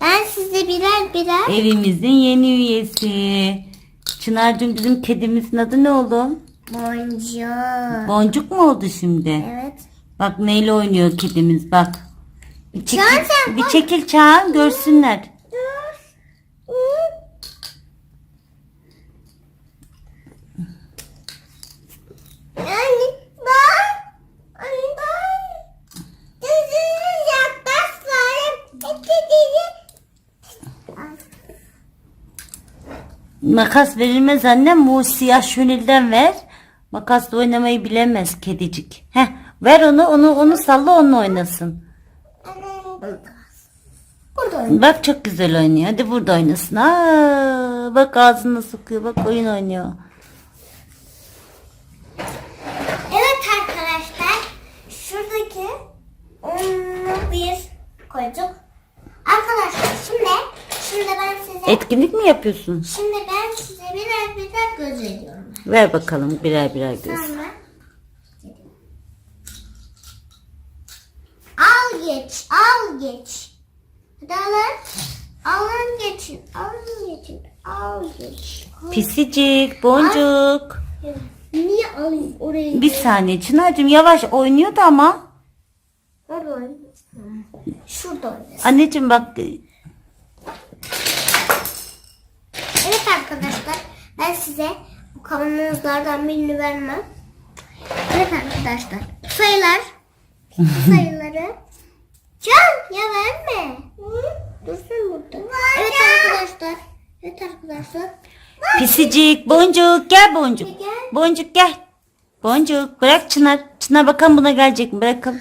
Ben size birer birer Evimizin yeni üyesi. Çınar'cığım bizim kedimizin adı ne oğlum? boncuk. Boncuk mu oldu şimdi? Evet. Bak neyle oynuyor kedimiz bak. Bir çekil, Çağan sen bir bak. çekil Çağan görsünler. Yani ben, ay ben, gözünü yaklaşmayayım. İkidini. Makas verilmez annem bu siyah şönilden ver. Makasla oynamayı bilemez kedicik. Heh, ver onu onu onu salla onunla oynasın. Burada oynuyor. Bak çok güzel oynuyor. Hadi burada oynasın. Aa, bak ağzını sıkıyor. Bak oyun oynuyor. Evet arkadaşlar, şuradaki onu bir koyduk. Arkadaşlar şimdi, şimdi ben size, Etkinlik mi yapıyorsun? şimdi birer göz ediyorum. Ver bakalım birer birer göz. Sonra Al geç, al geç. Hadi alın. Geçin, alın geçin, al geç. Al. Pisicik, boncuk. Niye alayım oraya? Bir saniye Çınar'cığım yavaş oynuyordu ama. Orada oynasın. Şurada oynasın. Anneciğim bak Evet arkadaşlar, ben size bu kavanozlardan birini vermem. Evet arkadaşlar, sayılar. Sayıları. Can ya verme. Dursun burada. Evet arkadaşlar. Evet arkadaşlar. pisicik, boncuk gel boncuk. Gel. Boncuk gel. Boncuk bırak Çınar. Çınar bakalım buna gelecek mi? Bırakalım.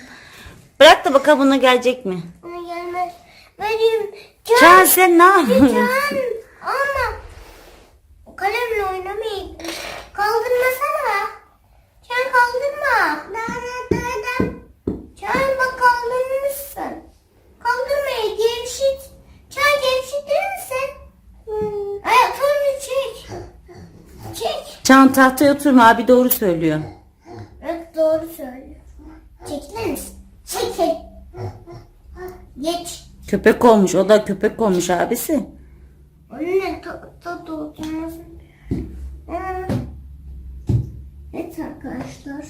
Bırak da bakalım buna gelecek mi? Ona gelmez. Vereyim. Can. Can sen ne yapıyorsun? Can. Can tahtaya oturma abi doğru söylüyor. Evet doğru söylüyor. Çekilir misin? Çekil. Geç. Köpek olmuş o da köpek olmuş abisi. Anne tadı oturmasın. Evet arkadaşlar.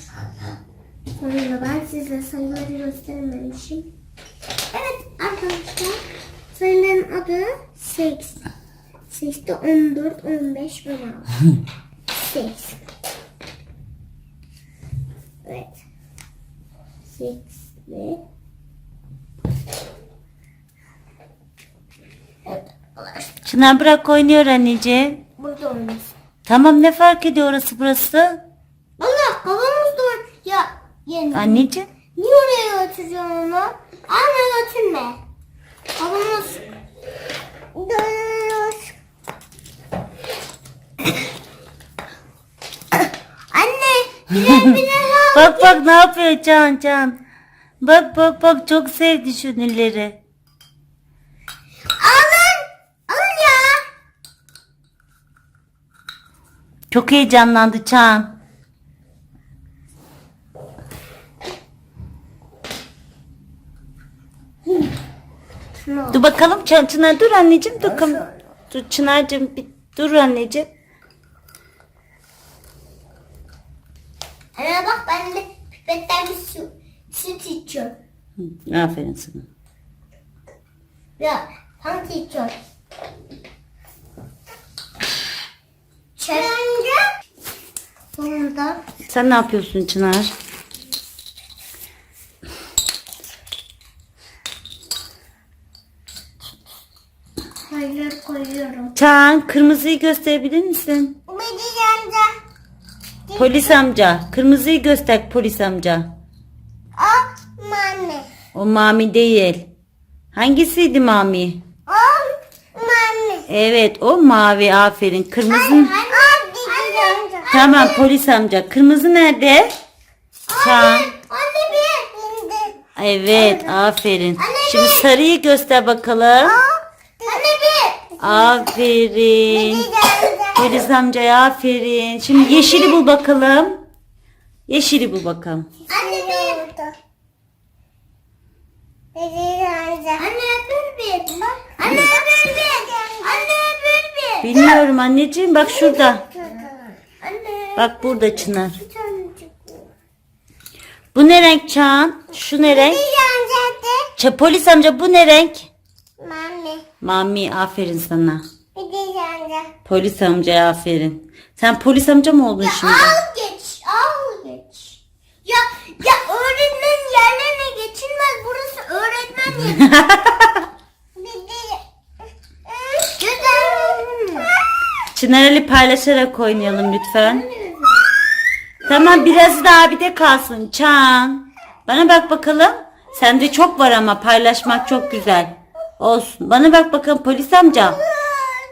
Sonra ben size sayıları göstermemişim. Evet arkadaşlar. Sayıların adı 8. 8'de 14, 15 ve 16. 8. Evet. 8 ve Evet. Çınar bırak oynuyor anneciğim. Burada oynasın. Tamam ne fark ediyor orası burası? Allah babamız da. Ya yerine. Anneciğim. Niye oraya götürüyorsun onu? Anne götürme. Babamız. Dur. Anne birer birer al. Bak bak ne yapıyor Can Can. Bak bak bak çok sevdi şu nilleri. Alın. Alın ya. Çok heyecanlandı Can. Dur bakalım Çın- Çınar dur anneciğim dur. kam- Dur Çınar'cığım bir dur anneciğim. Anne bak ben de pipetten bir su, süt içiyorum. Hı, Aferin sana. Ya panti içiyorum. Çörünce. Sonra Sen ne yapıyorsun Çınar? hayır koyuyorum. Can kırmızıyı gösterebilir misin? Beni. Polis amca. Kırmızıyı göster polis amca. O mami. O mami değil. Hangisiydi mami? O mami. Evet o mavi aferin. Kırmızı. Anne. Anne. Tamam polis amca. Kırmızı nerede? Anne bir. Evet aferin. Anne, Şimdi sarıyı göster bakalım. Anne. Aferin. Polis amcaya aferin. Şimdi yeşili bul bakalım. Yeşili bul bakalım. Anne bir. Anne dur bir. Anne Bilmiyorum anneciğim bak şurada. Anne. Bak burada Çınar. Bir. Bu ne renk Çağan? Şu ne renk? Bir. Ç polis amca bu ne renk? Mami. Mami aferin sana. Polis amcaya aferin. Sen polis amca mı oldun şimdi? Al geç, al geç. Ya ya öğretmen yerlerine geçilmez. Burası öğretmen yeri. Çınar Ali paylaşarak oynayalım lütfen. Tamam biraz da abide kalsın Çağan. Bana bak bakalım. Sende çok var ama paylaşmak çok güzel. Olsun. Bana bak bakalım polis amca.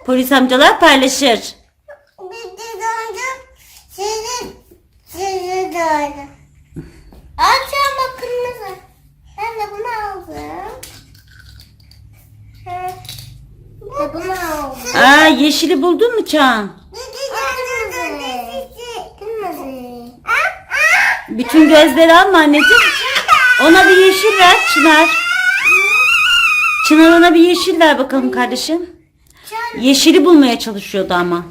Polis amcalar paylaşır. Bir de önce sizi sizi de öyle. Açacağım bak kırmızı. Ben de bunu aldım. Ha, de bunu aldım. Aa yeşili buldun mu Çağan? Bütün gözleri alma anneciğim. Ona bir yeşil ver Çınar. Çınar ona bir yeşil ver bakalım kardeşim. Yeşili bulmaya çalışıyordu ama.